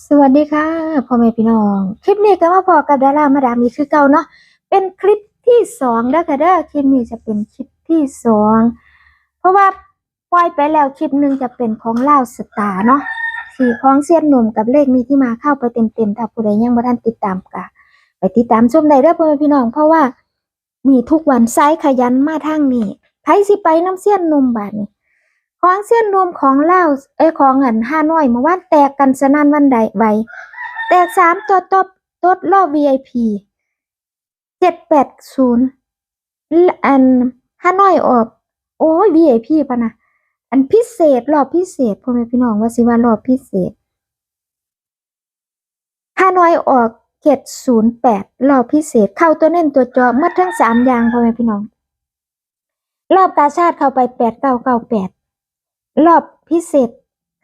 สวัสดีค่ะพ่อแม่พี่น้อง คลิปนี้ก็มาพอกับดารามาดามีคือเก่าเนาะเป็นคลิปที่สองเด้อค่ะเด้อคลิปนี้จะเป็นคลิปที่สองเพราะว่าปล่อยไปแล้วคลิปหนึ่งจะเป็นของเล่าสตาร์เนาะสี่ของเสี้ยนหนุ่มกับเลขมีที่มาเข้าไปเต็มๆถ้าผู้ใดยังบ่ทันติดตามกะไปติดตามชมได้เด้อพ่อแม่พี่น้อง เพราะว่ามีทุกวันไซส์ขยันมาทางนี้ไผสิไปน้ำเสี้ยนหนุ่มบาดนี้ ของเส้นรวมของเล่าเอ้ของเงินห้าน้อยเมื่อวานแตกกันสนั่นวันใดไวแตกสามตัวตบตดรอบ VIP เจ็ดแปดศูนย์อันห้าน้อยออก โอ้ย VIP ปะนะอันพิเศษรอบพิเศษพ่อแม่พี่น้องว่าสิว่ารอบพิเศษห้าน้อยออกเจ็ดศูนย์แปดรอบพิเศษ เข้าตัวเน้นตัวจอเมื่อทั้งสามอย่างพ่อแม่พี่น้อง รอบกาชาติเข้าไปแปดเก้าเก้าแปด รอบพิเศษ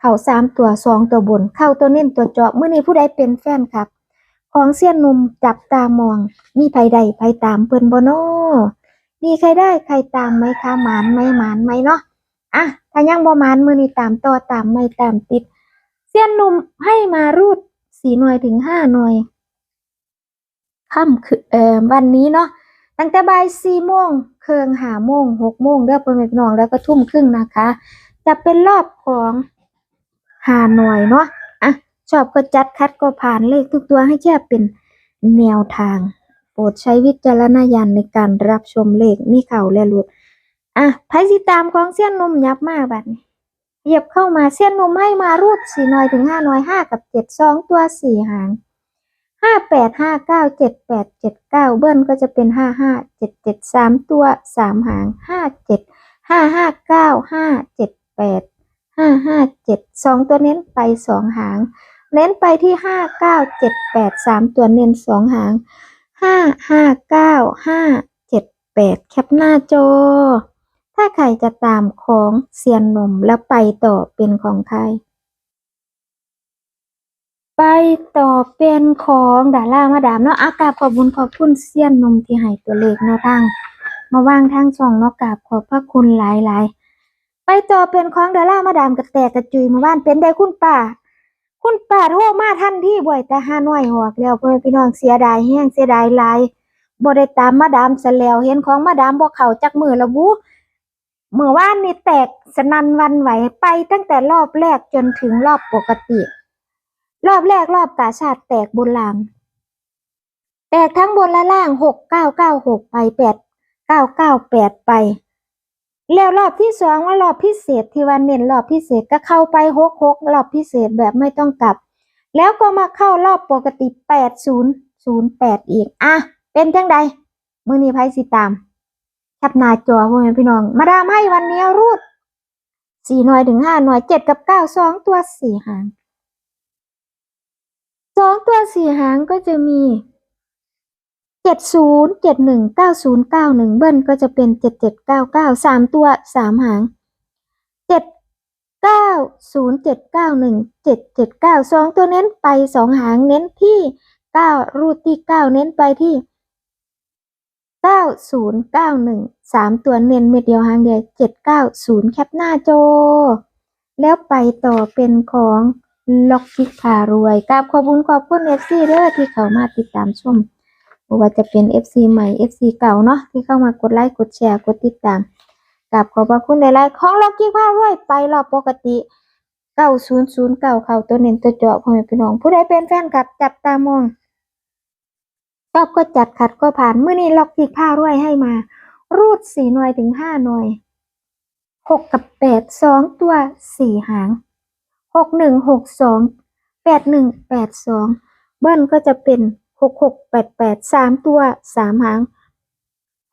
เข่าสามตัวสองตัวบน เข้าตัวเน้นตัวเจาะเมื่อนี้ผู้ใดเป็นแฟนครับ ของเสี้ยนนุ่มจับตามอง มีไผใดไผตามเพิ่นบ่นอมีใครได้ใครตามไหมคะหมานไหมหมานไหมเนาะอะถ้ายังบ่หมานมือนี้ตามต่อตามไม่ตามติด เสี้ยนนุ่มให้มารูดสี่หน่วยถึงห้าหน่วยค่ำคือเอ่อวันนี้เนาะตั้งแต่บ่ายสี่โมงเคืองหาโมงหกโมงเด้อพ่อแม่พี่น้องแล้วก็ทุ่มครึ่งนะคะ จะเป็นรอบของหาหน่วยเนาะอะชอบก็จัดคัดก็ผ่านเลขทุกตัวให้แค่เป็นแนวทาง โปรดใช้วิจารณญาณในการรับชมเลขมีเข่าและหลุด อะไพ่สิตามของเส้ยนนมยับมากแบัดนี้เหยียบเข้ามาเส้ยนนมให้มารูดสี่หน่อยถึงห้าหน่อยห้ากับเจ็ดสองตัวสี่หางห้าแปดห้าเก้าเจ็ดแปดเจ็ดเก้าเบิ้ลก็จะเป็นห้าห้าเจ็ดเจ็ดสามตัวสามหางห้าเจ็ดห้าห้าเก้าห้าเจ็ด แปดห้าห้าเจ็ดสองตัวเน้นไปสองหาง เน้นไปที่ห้าเก้าเจ็ดแปดสามตัวเน้นสองหางห้าห้าเก้าห้าเจ็ดแปดแคปหน้าจอ ถ้าใครจะตามของเซียนนมแล้วไปต่อเป็นของใคร ไปต่อเป็นของดารามาดามเนาะอากาบขอบคุญขอบคุณเซียนนมที่ให้ตัวเลขแนวทาง มาวางทางช่องเนาะกาบขอบพระคุณหลายๆ ไปต่อเป็นของดารามาดามกระแตกกระจุยมาบ้านเป็นได้คุณป้า คุณป้าโทรมาทันที่บ่อยแต่ห้าน้อยหอกแล้วเพื่อนพี่น้องเสียดายแห้งเสียดายลายบ่ได้ตามมาดามซะแล้วเห็นของมาดามบ่เข้าจักมือละบุเมื่อวานนี่แตกสนันวันไหวไปตั้งแต่รอบแรกจนถึงรอบปกติ รอบแรกรอบกาชาติแตกบนล่าง แตกทั้งบนและล่างหกเก้าเก้าหกไปแปดเก้าเก้าแปดไป แล้วรอบที่สองว่ารอบพิเศษที่วันเน้นรอบพิเศษก็เข้าไปหกหกรอบพิเศษแบบไม่ต้องกลับ แล้วก็มาเข้ารอบปกติแปดศูนย์ศูนย์แปดอีกอะเป็นจังใดมือนี้ไพ่สิตามแคปหน้าจอพ่อแม่พี่น้อง มาดามให้วันนี้รูดสี่หน่วยถึงห้าหน่วยเจ็ดกับเก้าสองตัวสี่หางสองตัวสี่หางก็จะมี เจ็ดศูนย์เจ็ดหนึ่งเก้าศูนย์เก้าหนึ่งเบิ้ลก็จะเป็นเจ็ดเจ็ดเก้าเก้าสามตัวสามหางเจ็ดเก้าศูนย์เจ็ดเก้าหนึ่งเจ็ดเจ็ดเก้าสองตัวเน้นไปสองหางเน้นที่เก้ารูดที่เก้าเน้นไปที่เก้าศูนย์เก้าหนึ่งสามตัวเน้นเม็ดเดียวหางเดียวเจ็ดเก้าศูนย์แคปหน้าโจ แล้วไปต่อเป็นของล็อกคิกพารวยกราบขอบคุณขอบคุณเอฟซีเด้อที่เข้ามาติดตามชม ไม่ว่าจะเป็น FC ใหม่ FC เก่าเนาะที่เข้ามากดไลค์กดแชร์กดติดตามกราบขอบพระคุณหลายๆของล็อกคิกพารวยไปรอบปกติ9009เข้าตัวเน้นตัวเจาะพ่อแม่พี่น้อง ผู้ใดเป็นแฟนกับจับตามองชอบก็จัดขัดก็ผ่านเมื่อนี้ล็อกคิกพารวยให้มา รูดสี่หน่วยถึงห้าหน่วยหกกับแปดสองตัวสี่หางหกหนึ่งหกสองแปดหนึ่งแปดสองเบิ้ลก็จะเป็น หกหกแปดแปดสามตัวสามหาง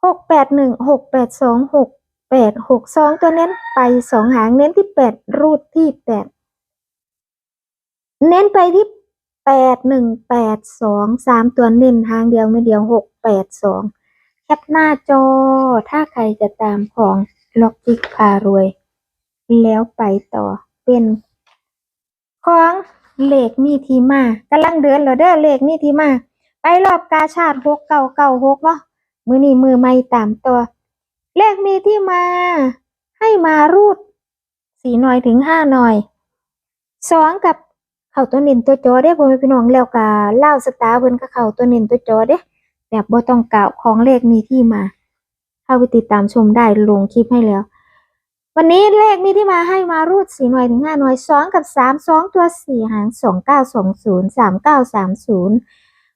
หกแปดหนึ่งหกแปดสองหกแปดหกสองตัวเน้นไปสองหางเน้นที่แปดรูดที่แปดเน้นไปที่แปดหนึ่งแปดสองสามตัวเน้นหางเดียวไม่เดียวหกแปดสองแคปหน้าจอ ถ้าใครจะตามของล็อกจิกพารวย แล้วไปต่อเป็นของเหลขมีทีมากำลังเดือนแล้วเด้อเหลขมีทีมา ไปรอบกาชาติหกเก่าเก่าหกเนาะมือนี้มือไม่ตามตัว เลขมีที่มา ให้มารูดสี่หน่อยถึงห้าหน่อยสองกับเข้าตัวน้นตัวจอเด้พ่อแม่พี่น้องแล้วก็ลาสตาร์เพิ่นก็เข้าตัวน้นตัวจอเด้แบบบ่ต้องกล่าวของเลขมีที่มาเข้าไปติดตามชมได้ลงคลิปให้แล้ว วันนี้เลขมีที่มาให้มารูดสี่หน่วยถึงห้าหน่วยสองกับสามสองตัวสี่หางสองเก้าสองศูนย์สามเก้าสามศูนย์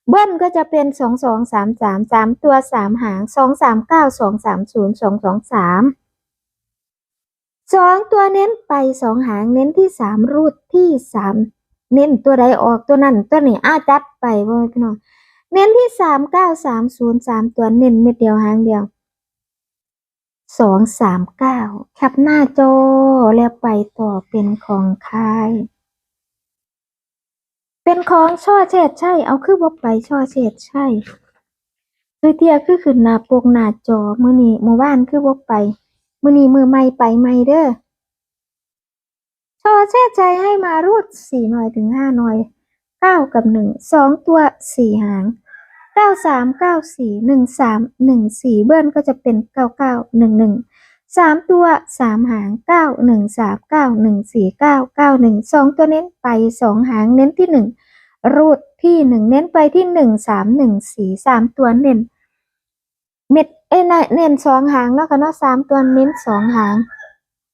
เบิ้ลก็จะเป็นสองสองสามสามสามตัวสามหางสองสามเก้าสองสามศูนย์สองสองสามสองตัวเน้นไปสองหางเน้นที่สามรูดที่สามเน้นตัวใดออกตัวนั้นตัวนี้อ้าจัดไปพ่อแม่พี่น้องเน้นที่สามเก้าสามศูนย์สามตัวเน้นเม็ดเดียวหางเดียวสองสามเก้าแคปหน้าจอแล้วไปต่อเป็นของใคร เป็นของช่อเฉดใช่ เอาคือบ่ไปช่อเฉดใช่คือเทียคือขึ้นหน้าปกหน้าจอมือนี้มื้อวานคือบ่ไป มือนี้มือใหม่ไปใหม่เด้อช่อเฉดใจให้มารูดสี่หน่อยถึงห้าหน่อยเก้ากับหนึ่งสองตัวสี่หางเก้าสามเก้าสี่หนึ่งสามหนึ่งสี่เบิ้ลก็จะเป็นเก้าเก้าหนึ่งหนึ่ง สามตัวสามหางเก้าหนึ่งสามเก้าหนึ่งสี่เก้าเก้าหนึ่งสองตัวเน้นไปสองหางเน้นที่หนึ่งรูดที่หนึ่งเน้นไปที่หนึ่งสามหนึ่งสี่สามตัวเน้นเม็ดเอ้ยน่ะเน้นสองหางแล้วกันเนาะสามตัวเน้นสองหาง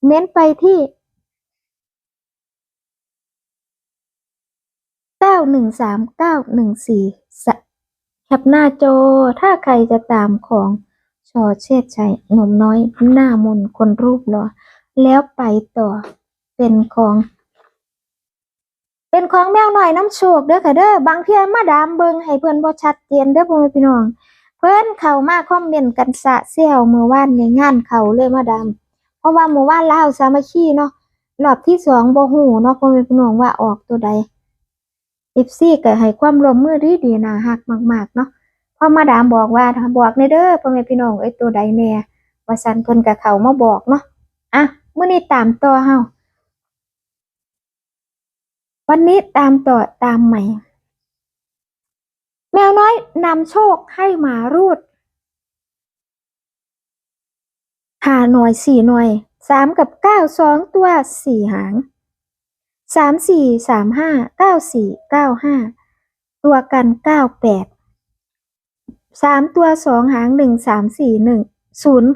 เน้นไปที่เก้าหนึ่งสามเก้าหนึ่งสี่แคปหน้าโจถ้าใครจะตามของ อเชษชัยหนุ่มน้อย หน้ามนคนรูปหล่อแล้วไปต่อเป็นของ เป็นของแมวหน่อยน้ำโชคเด้อค่ะเด้อบางเที่ยมาดามเบิงให้เพิ่อนบ่ชัดเจนเด้อพ่อแม่พี่น้อง เพิ่อนเข้ามาคอมเมนต์กันสะเซี่ยวเมื่อวานในงานเขาเลยมาดามเพราะว่าเมื่อวานเล่าสามัคคีเนาะรอบที่สองบ่ฮู้เนาะพ่อแม่พี่น้องว่าออกตัวใด FC ก็ให้ความร่วมมือดีดีน่าฮักมากๆเนาะ พ่อมาดามบอกว่าบอกในเด้อพ่อแม่พี่น้องเอ้ตัวใดแน่ว่าซั่นเพิ่นก็เขามาบอกเนาะอะเมื้อนี้ตามต่อเฮาวันนี้ตามต่อตามใหม่ แมวน้อยนำโชคให้หมารูดหาหน่วยสี่หน่วยสามกับเก้าสองตัวสี่หางสามสี่สามห้าเก้าสี่เก้าห้าตัวกันเก้าแปด สามตัวสองหางหนึ่งสามสี่หนึ่งศูนย์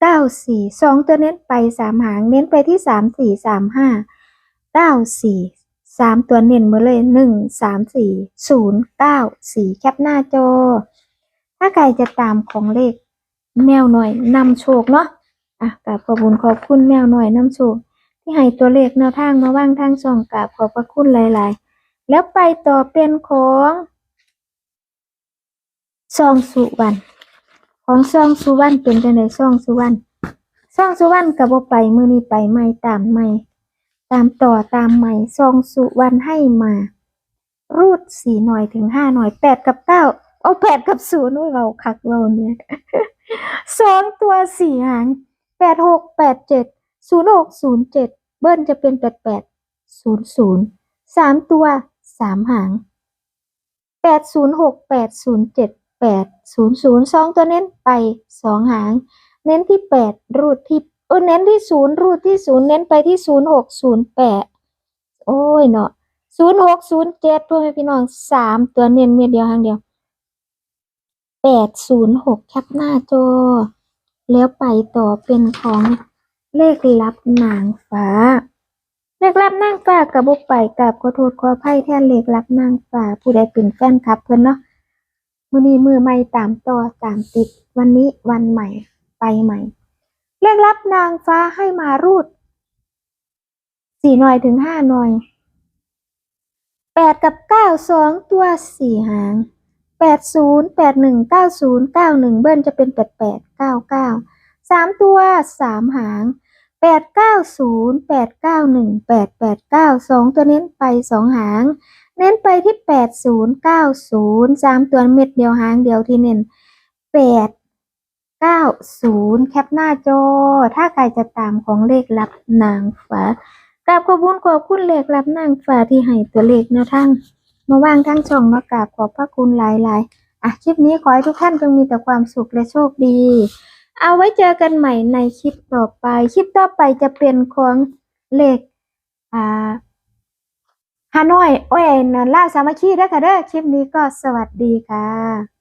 เก้าสี่สองตัวเน้นไปสามหางเน้นไปที่สามสี่สามห้าเก้าสี่สามตัวเน้นมาเลยหนึ่งสามสี่ศูนย์เก้าสี่แคปหน้าจอ ถ้าใครจะตามของเลขแมวหน่อยนำโชคเนาะอะกราบขอบคุณขอบคุณแมวหน่อยนำโชค ที่ให้ตัวเลขแนวทางมาว่างทางช่องกราบขอบพระคุณหลาย ๆ แล้วไปต่อเป็นของ ซองสุวรรณของซองสุวรรณเป็นจังไดซองสุวรรณซองสุวรรณก็บ่ไปมื้อนี้ไปใหม่ตามใหม่ ตามต่อตามใหม่ซองสุวรรณให้มา รูดสี่หน่อยถึงห้าหน่อยแปดกับเก้าเอาแปดกับศูนย์โอ้ยเราคักเราเนี่ยสองตัวสี่หางแปดหกแปดเจ็ดศูนย์หกศูนย์เจ็ดเบิ้ลจะเป็นแปดแปดศูนย์ศูนย์สามตัวสามหางแปดศูนย์หกแปดศูนย์เจ็ด แปดศูนย์ศูนย์สองตัวเน้นไปสองหาง เน้นที่แปดรูดที่เออเน้นที่ศูนย์รูดที่ศูนย์เน้นไปที่ศูนย์หกศูนย์แปดโอ้ยเนาะศูนย์หกศูนย์เจ็ดพ่อแม่พี่น้องสามตัวเน้นเม็ดเดียวหางเดียวแปดศูนย์หกแคปหน้าจอ แล้วไปต่อเป็นของเลขลับนางฟ้า เลขลับนางฟ้ากับบุกไปกับขอโทษขออภัยแทนเลขลับนางฟ้าผู้ใดเป็นแฟนคลับเพิ่อนเนาะ มือนี้มือใหม่ตามต่อตามติด วันนี้วันใหม่ไปใหม่เลขลับนางฟ้าให้มารูดสี่หน่อยถึงห้าหน่อยแปดกับเก้าสองตัวสี่หางแปดศูนย์แปดหนึ่งเก้าศูนย์เก้าหนึ่งเบิ้ลจะเป็นแปดแปดเก้าเก้าสามตัวสามหางแปดเก้าศูนย์แปดเก้าหนึ่งแปดแปดเก้าสองตัวเน้นไปสองหาง เน้นไปที่แปดศูนย์เก้าศูนย์สามตัวเม็ดเดียวหางเดียวที่เน้นแปดเก้าศูนย์แคปหน้าจอ ถ้าใครจะตามของเลขลับนางฟ้ากราบขอบคุณขอบคุณเลขลับนางฟ้าที่ให้ตัวเลขแนวทางมาวางทั้งช่องมากราบขอบพระคุณหลายๆอะคลิปนี้ขอให้ทุกท่านจงมีแต่ความสุขและโชคดี เอาไว้เจอกันใหม่ในคลิปต่อไป คลิปต่อไปจะเป็นของเลขอ่า ฮานอยโอ้ยนั่นล่าวสามัคคีเด้อค่ะเด้อคลิปนี้ก็สวัสดีค่ะ